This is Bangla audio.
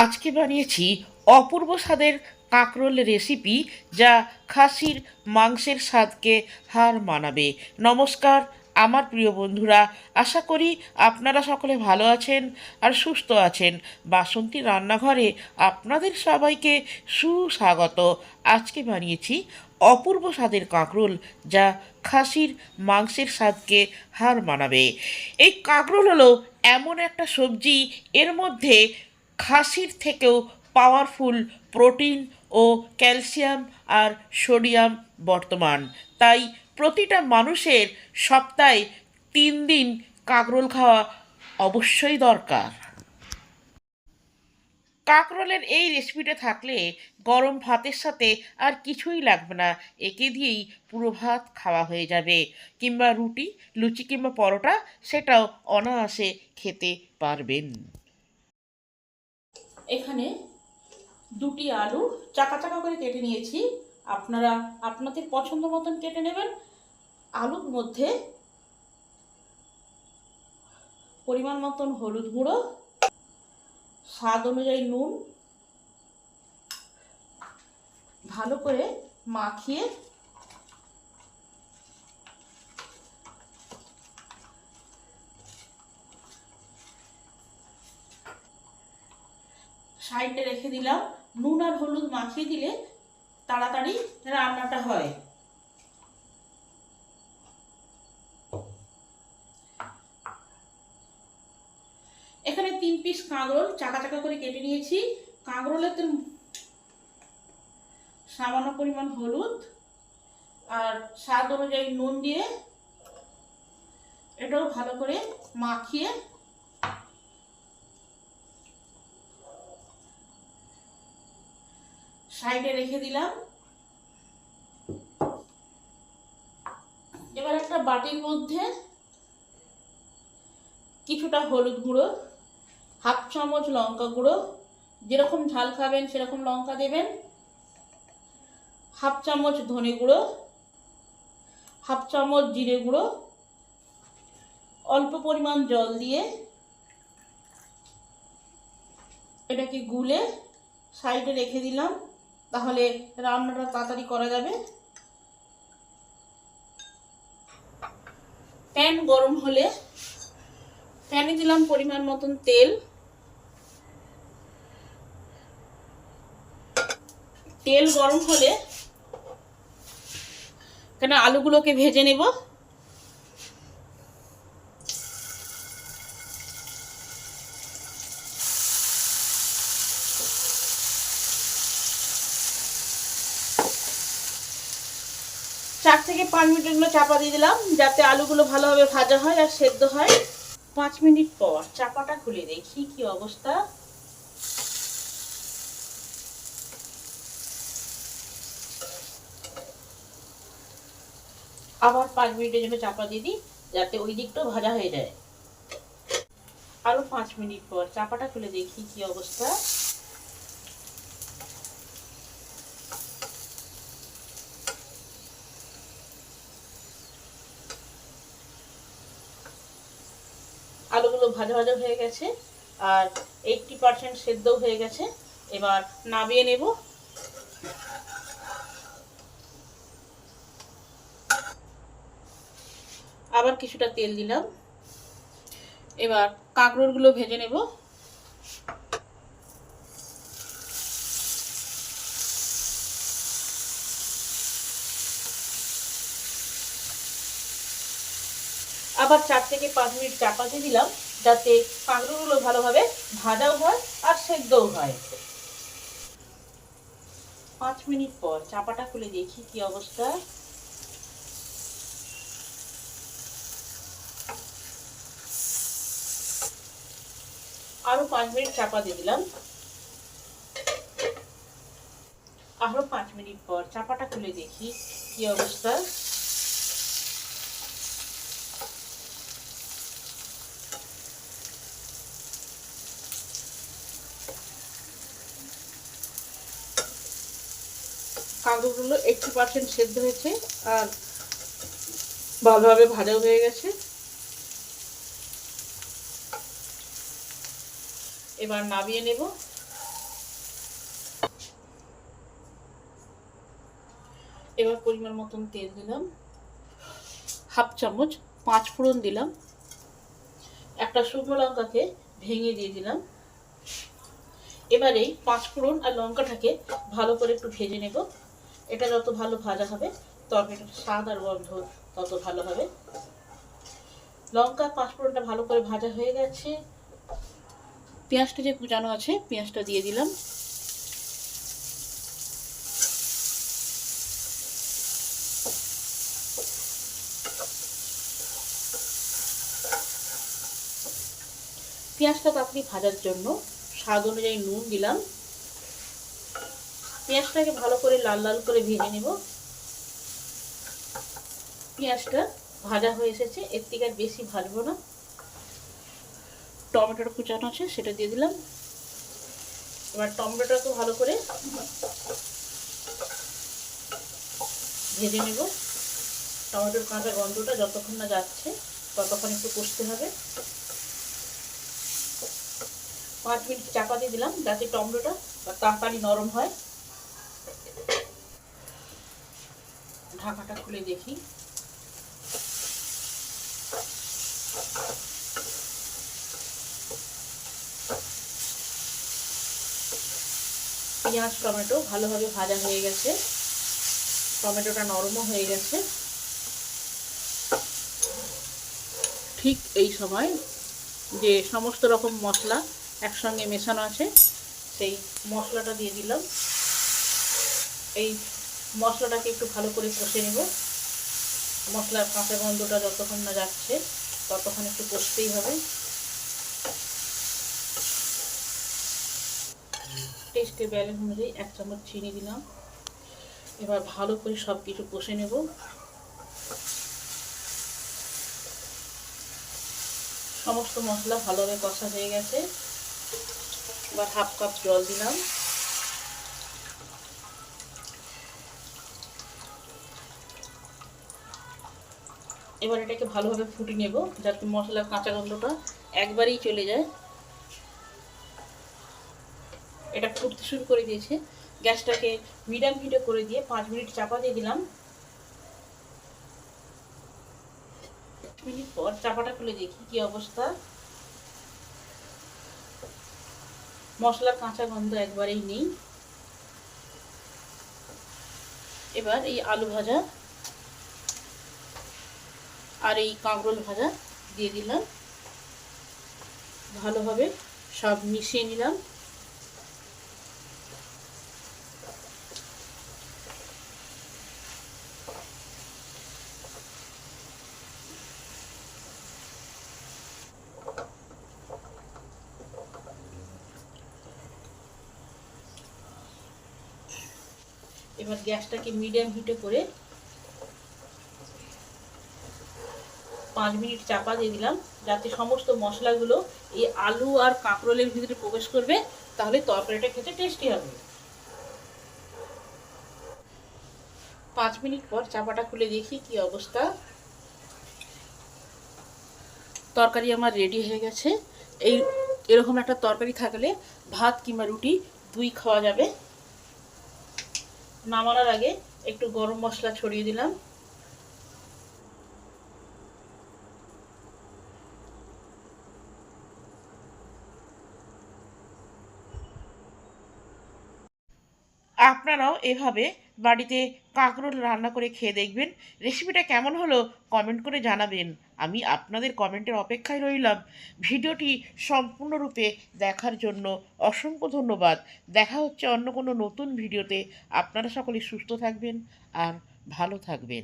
আজকে বানিয়েছি অপূর্ব স্বাদের কাঁকরোল রেসিপি যা খাসির মাংসের স্বাদকে হার মানাবে। নমস্কার, আমার প্রিয় বন্ধুরা, আশা করি আপনারা সকলে ভালো আছেন আর সুস্থ আছেন। বাসন্তী রান্নাঘরে আপনাদের সবাইকে সুস্বাগত। আজকে বানিয়েছি অপূর্ব স্বাদের কাঁকরোল যা খাসির মাংসের স্বাদকে হার মানাবে। এই কাঁকরোল হলো এমন একটা সবজি, এর মধ্যে খাসির থেকেও পাওয়ারফুল প্রোটিন ও ক্যালসিয়াম আর সোডিয়াম বর্তমান। তাই প্রতিটা মানুষের সপ্তাহে তিন দিন কাঁকরোল খাওয়া অবশ্যই দরকার। কাঁকরোলের এই রেসিপিটা থাকলে গরম ভাতের সাথে আর কিছুই লাগবে না, একে দিয়েই পুরো ভাত খাওয়া হয়ে যাবে। কিংবা রুটি, লুচি কিংবা পরোটা, সেটাও অনায়াসে খেতে পারবেন। এখানে দুটি আলু চাকা চাকা করে কেটে নিয়েছি। আপনারা আপনাদের পছন্দ মতন কেটে নেবেন। আলুর মধ্যে পরিমাণ মতন হলুদ গুঁড়ো, স্বাদ অনুযায়ী নুন, ভালো করে মাখিয়ে সাইডে রেখে দিলাম। নুন আর হলুদ মাখিয়ে দিলে তাড়াতাড়ি রান্নাটা হয়। এখানে তিন পিস কাঁকরোল চাকা চাকা করে কেটে নিয়েছি। কাঁকরোলের তেল সামান্য পরিমাণ হলুদ আর স্বাদ অনুযায়ী নুন দিয়ে এটাও ভালো করে মাখিয়ে সাইডে রেখে দিলাম। এবার একটা বাটির মধ্যে কিছুটা হলুদ গুঁড়ো, হাফ চামচ লঙ্কা গুঁড়ো, যেরকম ঝাল খাবেন সেরকম লঙ্কা দেবেন, হাফ চামচ ধনে গুঁড়ো, হাফ চামচ জিরে গুঁড়ো, অল্প পরিমাণ জল দিয়ে এটাকে গুলে সাইডে রেখে দিলাম। তাহলে রান্নাটা তাড়াতাড়ি করা যাবে। প্যান গরম হলে প্যানে দিলাম পরিমাণ মতন তেল। তেল গরম হলে কেন আলুগুলোকে ভেজে নেব। থেকে পাঁচ মিনিটের জন্য চাপা দিয়ে দিলাম, যাতে আলুগুলো ভালোভাবে ভাজা হয় আর সেদ্ধ হয়। পাঁচ মিনিট পর চাপাটা খুলে দেখি কি অবস্থা। আবার পাঁচ মিনিটের জন্য চাপা দিয়ে দিই, যাতে ওই দিকটাও ভাজা হয়ে যায়। আরও পাঁচ মিনিট পর চাপাটা খুলে দেখি কি অবস্থা আলুগুলো ভাজা ভাজা হয়ে গেছে, আর এইটটি পার্সেন্ট সেদ্ধ হয়ে গেছে। এবার নামিয়ে নেব। আবার কিছুটা তেল দিলাম। এবার কাঁকরোলগুলো ভেজে নেব। আবার চার থেকে পাঁচ মিনিট চাপাতে দিলাম, যাতে কাঁকড়গুলো ভালোভাবে ভাজাও হয় আর সেদ্ধও হয়। পাঁচ মিনিট পর চাপাটা খুলে দেখি কি অবস্থা। আরও পাঁচ মিনিট চাপা দিয়ে দিলাম। আরও পাঁচ মিনিট পর চাপাটা খুলে দেখি কি অবস্থা। কাঁকড়গুলো একটু পার্সেন্ট সেদ্ধ হয়েছে আর ভালোভাবে ভাজাও হয়ে গেছে। এবার নামিয়ে নেব। এবার পরিমাণ মতন তেল দিলাম। হাফ চামচ পাঁচ ফোড়ন দিলাম। একটা শুকনো লঙ্কাকে ভেঙে দিয়ে দিলাম। এবারে পাঁচ ফোড়ন আর লঙ্কাটাকে ভালো করে একটু ভেজে নেব। এটা যত ভালো ভাজা হবে তরকারিটার স্বাদ আর গন্ধ তত ভালো হবে। লঙ্কা পাঁচফোড়নটা ভালো করে ভাজা হয়ে গেছে। পেঁয়াজটা যে কুচানো আছে, পেঁয়াজটা দিয়ে দিলাম। পেঁয়াজটা তাড়াতাড়ি ভাজার জন্য স্বাদ অনুযায়ী নুন দিলাম। পেঁয়াজটাকে ভালো করে লাল লাল করে ভেজে নেব। পেঁয়াজটা ভাজা হয়ে এসেছে, এর থেকে আর বেশি ভাজবো না। টমেটোর কুচানো আছে, সেটা দিয়ে দিলাম। এবার টমেটোটাকে ভালো করে ভেজে নেব। টমেটোর কাঁচা গন্ধটা যতক্ষণ না যাচ্ছে, ততক্ষণ একটু কষতে হবে। পাঁচ মিনিট চাপা দিয়ে দিলাম, যাতে টমেটোটা তাড়াতাড়ি নরম হয়। ঢাকাটা খুলে দেখি। পেঁয়াজ, টমেটো ভালোভাবে ভাজা হয়ে গেছে। টমেটোটা নরমও হয়ে গেছে। ঠিক এই সময় যে সমস্ত রকম মশলা একসঙ্গে মেশানো আছে, সেই মশলাটা দিয়ে দিলাম। এই মশলাটাকে একটু ভালো করে কষে নেব। মশলার কাঁচা গন্ধটা যতক্ষণ না যাচ্ছে, ততক্ষণ একটু কষতেই হবে। টেস্টে ব্যালেন্স অনুযায়ী এক চামচ চিনি দিলাম। এবার ভালো করে সব কিছু কষে নেব। সমস্ত মশলা ভালোভাবে কষা হয়ে গেছে। এবার হাফ কাপ জল দিলাম। এবার এটাকে ভালোভাবে ফুটিয়ে নেব যাতে মশলার কাঁচা গন্ধটা একবারেই চলে যায়। এটা ফুটতে শুরু করে দিয়েছে। গ্যাসটাকে মিডিয়াম হিটে করে দিয়ে পাঁচ মিনিট চাপা দিয়ে দিলাম। মিনিট পর চাপাটা খুলে দেখি কি অবস্থা। মশলার কাঁচা গন্ধ একবারেই নেই। এবার এই আলু ভাজা আর এই কাঁকরোল ভাজা দিয়ে দিলাম। ভালোভাবে সব মিশিয়ে নিলাম। এবার গ্যাসটাকে মিডিয়াম হিটে করে পাঁচ মিনিট চাপা দিয়ে দিলাম, যাতে সমস্ত মশলাগুলো এই আলু আর কাঁকরোলের ভিতরে প্রবেশ করবে, তাহলে তরকারিটা খেতে টেস্টি হবে। পাঁচ মিনিট পর চাপাটা খুলে দেখি কি অবস্থা। তরকারি আমার রেডি হয়ে গেছে। এই, এরকম একটা তরকারি থাকলে ভাত কিংবা রুটি দুই খাওয়া যাবে। নামানোর আগে একটু গরম মশলা ছড়িয়ে দিলাম। আপনারাও এভাবে বাড়িতে কাঁকরোল রান্না করে খেয়ে দেখবেন। রেসিপিটা কেমন হলো কমেন্ট করে জানাবেন। আমি আপনাদের কমেন্টের অপেক্ষায় রইলাম। ভিডিওটি সম্পূর্ণরূপে দেখার জন্য অসংখ্য ধন্যবাদ। দেখা হচ্ছে অন্য কোনো নতুন ভিডিওতে। আপনারা সকলে সুস্থ থাকবেন আর ভালো থাকবেন।